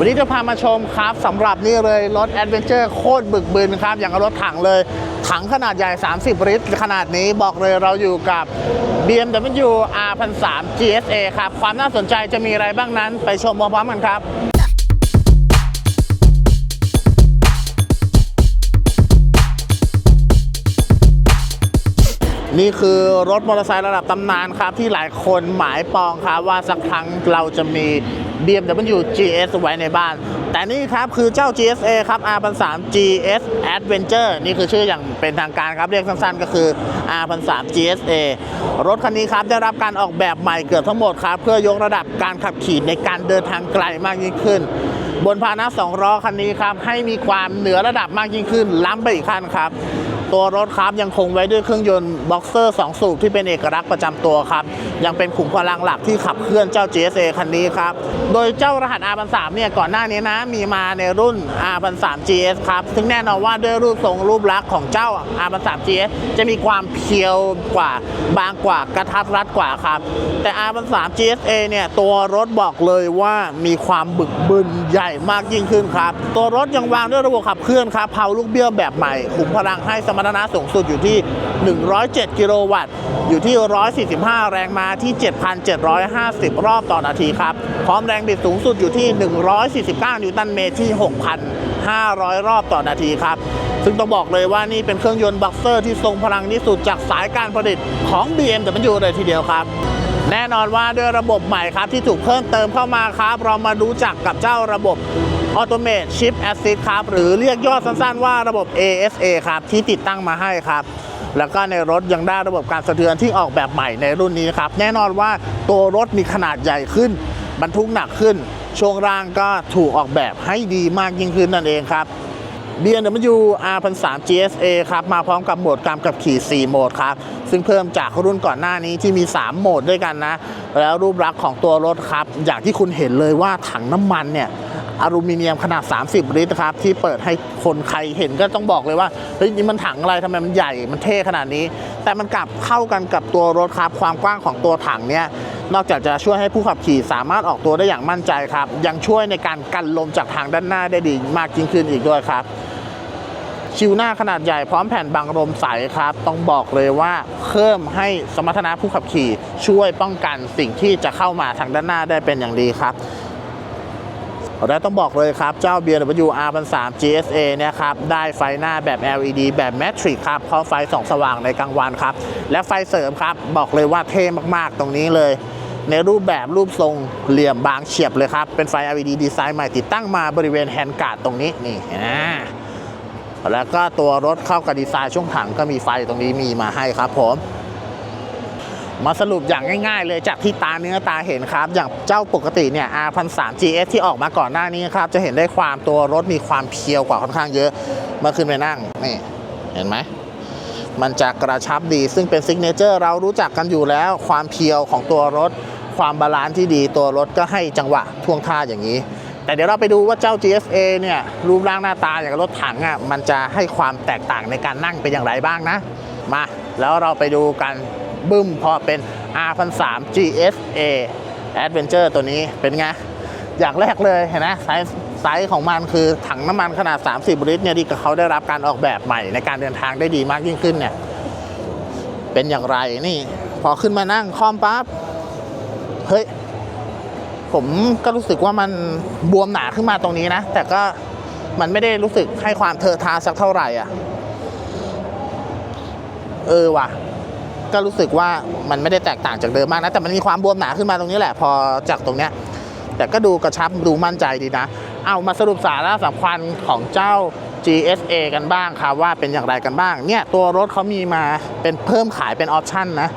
วันนี้จะพามาชมครับสำหรับนี่เลยรถแอดเวนเจอร์โคตรบึกบึนครับ อย่างรถถังเลย ถังขนาดใหญ่ 30 ลิตร ขนาดนี้บอกเลยเราอยู่กับ BMW R1003 GSA ครับ ความน่าสนใจจะมีอะไรบ้างนั้น ไปชมพร้อมๆกันครับนี่คือรถมอเตอร์ไซค์ระดับตำนานครับ ที่หลายคนหมายปองครับว่าสักครั้งเราจะมี BMW GS ไว้ในบ้าน แต่นี่ครับคือเจ้า GSA ครับ R1003 GS Adventure นี่คือชื่ออย่างเป็นทางการครับ เรียกสั้นๆ ก็คือ R1003 GSA รถคันนี้ครับ ได้รับการออกแบบใหม่เกือบทั้งหมดครับ เพื่อยกระดับการขับขี่ในการเดินทางไกลมากยิ่งขึ้น บนพาหนะสองล้อคันนี้ครับ ให้มีความเหนือระดับมากยิ่งขึ้น ล้ำไปอีกขั้นครับ ตัวรถครับยังคงไว้ด้วยเครื่องยนต์บ็อกเซอร์2สูบที่เป็นเอกลักษณ์ประจำตัวครับ ยังเป็นขุมพลังหลักที่ขับเคลื่อนเจ้า GSA คันนี้ครับ โดยเจ้ารหัส R3 เนี่ยก่อนหน้านี้นะมีมาในรุ่น R3 GS ครับ ซึ่งแน่นอนว่าด้วยรูปทรงรูปลักษณ์ของเจ้า R3 GS จะมีความเพียวกว่าบางกว่ากระทัดรัดกว่าครับ แต่ R3 GSA เนี่ยตัวรถบอกเลยว่ามีความบึกบึนใหญ่มากยิ่งขึ้นครับ ตัวรถยังวางด้วยระบบขับเคลื่อนครับเพาลูกเบี้ยวแบบใหม่ขุมพลังให้สมรรถนะสูงสุดอยู่ที่ 107 กิโลวัตต์ อยู่ที่ 145 แรงม้าที่ 7,750 รอบต่อนาทีครับ พร้อมแรงบิดสูงสุดอยู่ที่ 149 นิวตันเมตรที่ 6,500 รอบต่อนาทีครับ ซึ่งต้องบอกเลยว่านี่เป็นเครื่องยนต์บ็อกเซอร์ที่ทรงพลังที่สุดจากสายการผลิตของ BMW เลยทีเดียวครับแน่นอนว่าด้วยระบบใหม่ครับที่ถูกเพิ่มเติมเข้ามาครับ เรามารู้จักกับเจ้าระบบ Automate Chip Assist ครับ หรือเรียกย่อสั้นๆว่าระบบ ASA ครับ ที่ติดตั้งมาให้ครับ แล้วก็ในรถยังได้ระบบการสะเทือนที่ออกแบบใหม่ในรุ่นนี้ครับ แน่นอนว่าตัวรถมีขนาดใหญ่ขึ้น บรรทุกหนักขึ้น ช่วงล่างก็ถูกออกแบบให้ดีมากยิ่งขึ้นนั่นเองครับ BMW R 1 3 GSA ครับ มาพร้อมกับโหมดการขับขี่ 4 โหมดครับ ซึ่งเพิ่มจากรุ่นก่อนหน้านี้ที่มี 3 โหมดด้วยกันนะ แล้วรูปลักษณ์ของตัวรถครับ อย่างที่คุณเห็นเลยว่าถังน้ำมันเนี่ย อลูมิเนียมขนาด 30 ลิตรครับ ที่เปิดให้คนใครเห็นก็ต้องบอกเลยว่าเฮ้ยนี่มันถังอะไรทำไมมันใหญ่มันเท่ขนาดนี้ แต่มันกลับเข้ากันกับตัวรถครับความกว้างของตัวถังเนี่ยนอกจากจะช่วยให้ผู้ขับขี่สามารถออกตัวได้อย่างมั่นใจครับ ยังช่วยในการกันลมจากทางด้านหน้าได้ดีมากยิ่งขึ้นอีกด้วยครับชิวหน้าขนาดใหญ่พร้อมแผ่นบังลมใสครับ ต้องบอกเลยว่าเพิ่มให้สมรรถนะผู้ขับขี่ช่วยป้องกันสิ่งที่จะเข้ามาทางด้านหน้าได้เป็นอย่างดีครับ และต้องบอกเลยครับ เจ้า BMW R1003 GSA เนี่ยครับ ได้ไฟหน้าแบบ LED แบบ Matrix ครับเพราะไฟสองสว่างในกลางวันครับ และไฟเสริมครับ บอกเลยว่าเท่มากๆตรงนี้เลย ในรูปแบบรูปทรงเหลี่ยมบางเฉียบเลยครับ เป็นไฟ LED ดีไซน์ใหม่ติดตั้งมาบริเวณแฮนด์การ์ดตรงนี้นี่อ่าแล้วก็ตัวรถเข้ากับดีไซน์ช่วงถังก็มีไฟตรงนี้มีมาให้ครับผม มาสรุปอย่างง่ายๆ เลยจากที่ตาเนื้อตาเห็นครับ อย่างเจ้าปกติเนี่ย R1003 GS ที่ออกมาก่อนหน้านี้ครับ จะเห็นได้ความตัวรถมีความเพียวกว่าค่อนข้างเยอะเมื่อขึ้นไปนั่งนี่เห็นไหมมันจะกระชับดีซึ่งเป็นซิกเนเจอร์เรารู้จักกันอยู่แล้ว ความเพียวของตัวรถ ความบาลานซ์ที่ดีตัวรถก็ให้จังหวะท่วงท่าอย่างนี้ แต่เดี๋ยวเราไปดูว่าเจ้า GSA เนี่ยรูปร่างหน้าตาอย่างรถถังอะมันจะให้ความแตกต่างในการนั่งเป็นอย่างไรบ้างนะ มา แล้วเราไปดูกัน บึ้มพอเป็น R1003 GSA Adventure ตัวนี้เป็นไง อย่างแรกเลยเห็นไหมไซส์ไซส์ของมันคือถังน้ำมันขนาด 30 ลิตรเนี่ยที่เขาได้รับการออกแบบใหม่ในการเดินทางได้ดีมากยิ่งขึ้นเนี่ย เป็นอย่างไรนี่ พอขึ้นมานั่งคอมปั๊บเฮ้ยผมก็รู้สึกว่ามันบวมหนาขึ้นมาตรงนี้นะ แต่ก็มันไม่ได้รู้สึกให้ความเทอะทาสักเท่าไหร่อะ เออว่ะ ก็รู้สึกว่ามันไม่ได้แตกต่างจากเดิมมากนะแต่มันมีความบวมหนาขึ้นมาตรงนี้แหละพอจากตรงเนี้ยแต่ก็ดูกระชับดูมั่นใจดีนะ เอามาสรุปสาระสำคัญของเจ้า GSA กันบ้างครับว่าเป็นอย่างไรกันบ้าง เนี่ยตัวรถเขามีมาเป็นเพิ่มขายเป็นออปชั่นนะ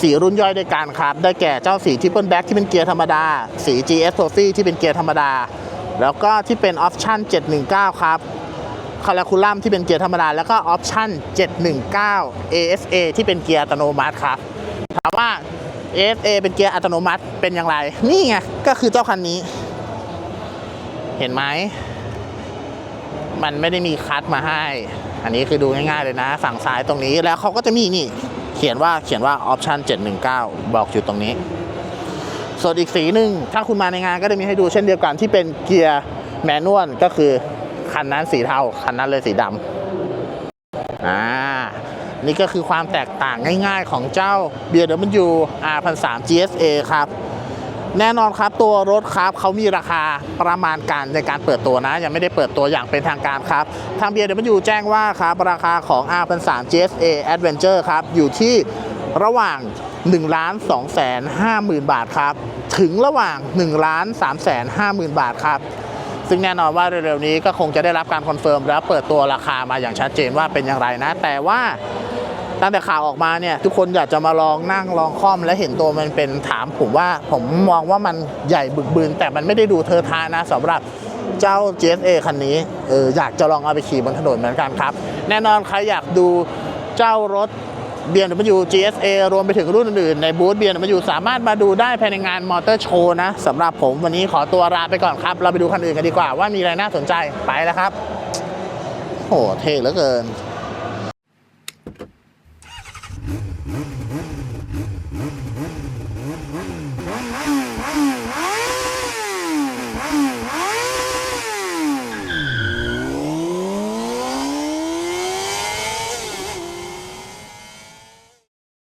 สีรุ่นย่อยด้วยกันครับ ได้แก่เจ้าสี Triple Black ที่เป็นเกียร์ธรรมดา สี GS Trophy ที่เป็นเกียร์ธรรมดา แล้วก็ที่เป็นออปชั่น719 ครับ คาราคูลัมที่เป็นเกียร์ธรรมดา แล้วก็ออปชั่น 719 ASA ที่เป็นเกียร์อัตโนมัติครับ ถามว่า ASA เป็นเกียร์อัตโนมัติเป็นอย่างไร นี่ไง ก็คือเจ้าคันนี้ เห็นไหม มันไม่ได้มีคัทมาให้ อันนี้คือดูง่ายๆเลยนะ ฝั่งซ้ายตรงนี้แล้วเขาก็จะมีนี่ เขียนว่าเขียนว่าออปชั่น 719 บอกอยู่ตรงนี้ ส่วนอีกสีหนึ่งถ้าคุณมาในงานก็จะมีให้ดูเช่นเดียวกันที่เป็นเกียร์แมนนวลก็คือ คันนั้นสีเทาคันนั้นเลยสีดำอ่านี่ก็คือความแตกต่างง่าย ๆ ของเจ้า BMW R1003 GSA ครับ แน่นอนครับตัวรถครับเขามีราคาประมาณการในการเปิดตัวนะ ยังไม่ได้เปิดตัวอย่างเป็นทางการครับ ทาง BMW แจ้งว่าครับราคาของ R1003 GSA Adventure ครับอยู่ที่ระหว่าง1ล้าน2แสน5หมื่นบาทครับ ถึงระหว่าง1ล้าน3แสน5หมื่นบาทครับ ซึ่งแน่นอนว่าเร็วๆนี้ก็คงจะได้รับการคอนเฟิร์มและเปิดตัวราคามาอย่างชัดเจนว่าเป็นอย่างไรนะ แต่ว่าตั้งแต่ข่าวออกมาเนี่ยทุกคนอยากจะมาลองนั่งลองค่อมและเห็นตัวมันเป็นถามผมว่าผมมองว่ามันใหญ่บึกบืน แต่มันไม่ได้ดูเทอะทานะสำหรับเจ้า GSA คันนี้เอออยากจะลองเอาไปขี่บนถนนเหมือนกันครับ แน่นอนใครอยากดูเจ้ารถ BMW GSA รวมไปถึงรุ่นอื่นในบูธ BMW สามารถมาดูได้ภายในงานมอเตอร์โชว์นะสำหรับผมวันนี้ขอตัวลาไปก่อนครับ เราไปดูคันอื่นกันดีกว่าว่ามีอะไรน่าสนใจไปแล้วครับโหเท่เหลือเกิน